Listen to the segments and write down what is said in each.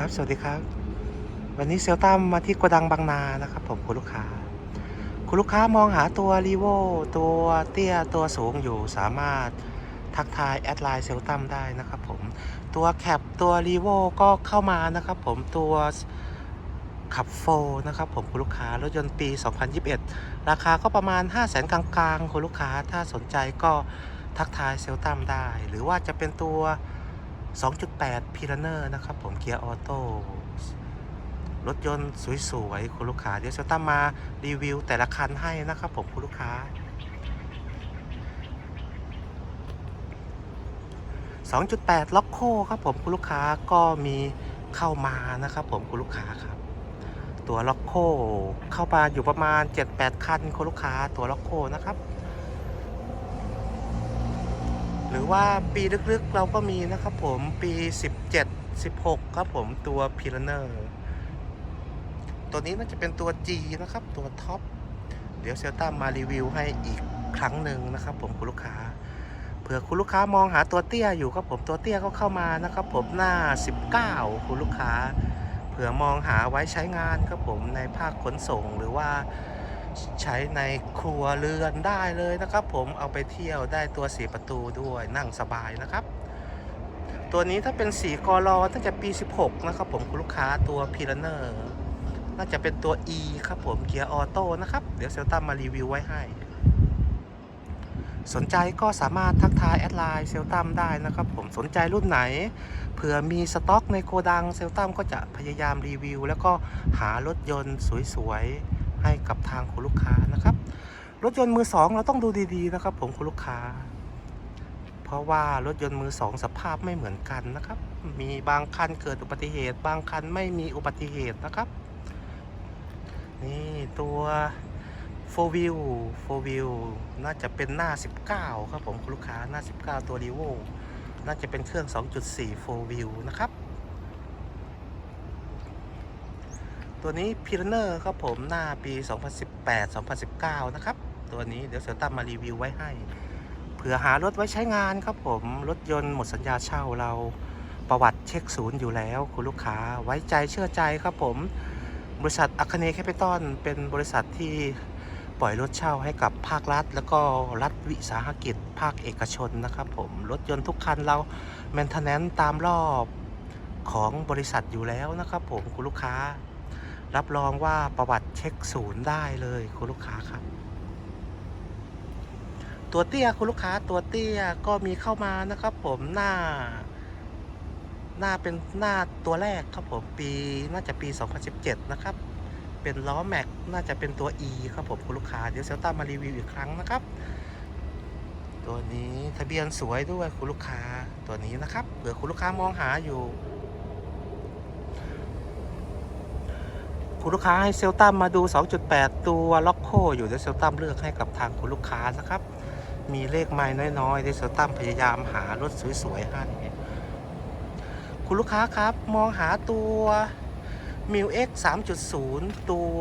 ครับ สวัสดีครับ วันนี้เซลตัมมาที่โกดังบางนานะครับ ผมคุณลูกค้า คุณลูกค้ามองหาตัวรีโวตัวเตี้ยตัวสูงอยู่สามารถทักทายแอดไลน์เซลตัมได้นะครับผม ตัวแคปตัวรีโวก็เข้ามานะครับผมตัวขับโฟนะครับผมคุณลูกค้ารถยนต์ปี 2021 ราคาก็ประมาณ 5 0 0แสนกลางๆคุณลูกค้าถ้าสนใจก็ทักทายเซลตัมได้ หรือว่าจะเป็นตัว 2.8 p i r a n e r นะครับผมเกียร์ออโต้รถยนต์สวยๆคุณลูกค้า เดี๋ยวเซลตัมมารีวิวแต่ละคันให้นะครับผมคุณลูกค้า 2.8 ล็อกโคครับผมคุณลูกค้าก็มีเข้ามานะครับผมคุณลูกค้าครับ ตัวล็อกโคเข้ามาอยู่ประมาณ 7-8 คันคุณลูกค้าตัวล็อกโคนะครับ หรือว่าปีลึกๆเราก็มีนะครับผมปี 17 16 ครับผมตัวพิลเนอร์ตัวนี้น่าจะเป็นตัว G นะครับ ตัวท็อปเดี๋ยวเซลต้ามารีวิวให้อีกครั้งหนึ่งนะครับผมคุณลูกค้าเผื่อคุณลูกค้ามองหาตัวเตี้ยอยู่ครับผมตัวเตี้ยก็เข้ามานะครับผมหน้า 19 คุณลูกค้า เผื่อมองหาไว้ใช้งานครับผมในภาคขนส่งหรือว่า ใช้ในครัวเรือนได้เลยนะครับ ผมเอาไปเที่ยวได้ตัวสีประตูด้วยนั่งสบายนะครับ ตัวนี้ถ้าเป็นสีกอรอตั้งแต่ปี 16 นะครับ ผมคุณลูกค้าตัวพีรเนอร์น่าจะเป็นตัว E ครับผมเกียร์ออโต้นะครับ เดี๋ยวเซลตัมมารีวิวไว้ให้ สนใจก็สามารถทักทายแอดไลน์เซลตัมได้นะครับ ผมสนใจรุ่นไหนเผื่อมีสต็อกในโกดังเซลตัมก็จะพยายามรีวิว แล้วก็หารถยนต์สวยๆ ให้กับทางคุณลูกค้านะครับ รถยนต์มือสองเราต้องดูดีๆนะครับ ผมคุณลูกค้า เพราะว่ารถยนต์มือสองสภาพไม่เหมือนกันนะครับ มีบางคันเกิดอุบัติเหตุ บางคันไม่มีอุบัติเหตุนะครับ นี่ตัว4 wheel 4 wheel น่าจะเป็นหน้า 19 ครับผมคุณลูกค้าหน้า 19 ตัว r ีโวน่าจะเป็นเครื่อง 2.4 4 wheel นะครับ ตัวนี้พิรเนอร์ครับผมหน้าปี 2018 2019 นะครับ ตัวนี้เดี๋ยวเซลตัมมารีวิวไว้ให้เผื่อหารถไว้ใช้งานครับผม รถยนต์หมดสัญญาเช่าเราประวัติเช็คศูนย์อยู่แล้ว คุณลูกค้าไว้ใจเชื่อใจครับผม บริษัทอัคเนแคปิตอลเป็นบริษัทที่ปล่อยรถเช่าให้กับภาครัฐ แล้วก็รัฐวิสาหกิจ ภาคเอกชนนะครับผม รถยนต์ทุกคันเราแมนเทนแนนตามรอบของบริษัทอยู่แล้วนะครับผมคุณลูกค้า รับรองว่าประวัติเช็คศูนย์ได้เลยคุณลูกค้าครับ ตัวเตี้ยคุณลูกค้าตัวเตี้ยก็มีเข้ามานะครับผมหน้า หน้าเป็นหน้าตัวแรกครับผมปีน่าจะปี 2017 นะครับ เป็นล้อแม็กน่าจะเป็นตัว E ครับผมคุณลูกค้าเดี๋ยวเซลต้ามารีวิวอีกครั้งนะครับ ตัวนี้ทะเบียนสวยด้วยคุณลูกค้าตัวนี้นะครับเผื่อคุณลูกค้ามองหาอยู่ คุณลูกค้าให้เซลตัมมาดู 2.8 ตัวล็อกโคอยู่เดี๋ยวเซลตัมเลือกให้กับทางคุณลูกค้านะครับ มีเลขไม้น้อยๆเดี๋ยวเซลตัมพยายามหารถสวยๆให้คุณลูกค้าครับมองหาตัวมิว X 3.0ตัว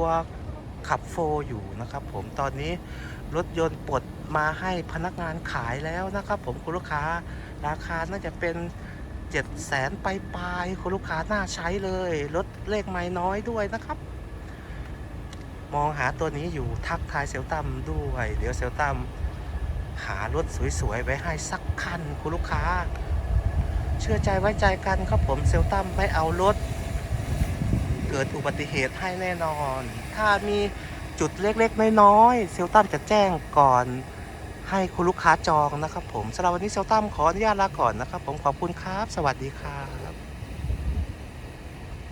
ขับโฟอยู่นะครับผมตอนนี้รถยนต์ปลดมาให้พนักงานขายแล้วนะครับ ผมคุณลูกค้าราคาน่าจะเป็น7 0 0แสนปลายๆคุณลูกค้าน่าใช้เลย รถเลขไม่น้อยด้วยนะครับ มองหาตัวนี้อยู่ทักทายเซลตัมด้วย เดี๋ยวเซลตัมหารถสวยๆไว้ให้สักคันคุณลูกค้า เชื่อใจไว้ใจกันครับผมเซลตัมไม่เอารถ เกิดอุบัติเหตุให้แน่นอน ถ้ามีจุดเล็กๆน้อยๆเซลตัมจะแจ้งก่อนให้คุณลูกค้าจองนะครับผมสำหรับวันนี้เซลตัมขออนุญาตลาก่อนนะครับผมขอบคุณครับ สวัสดีครับ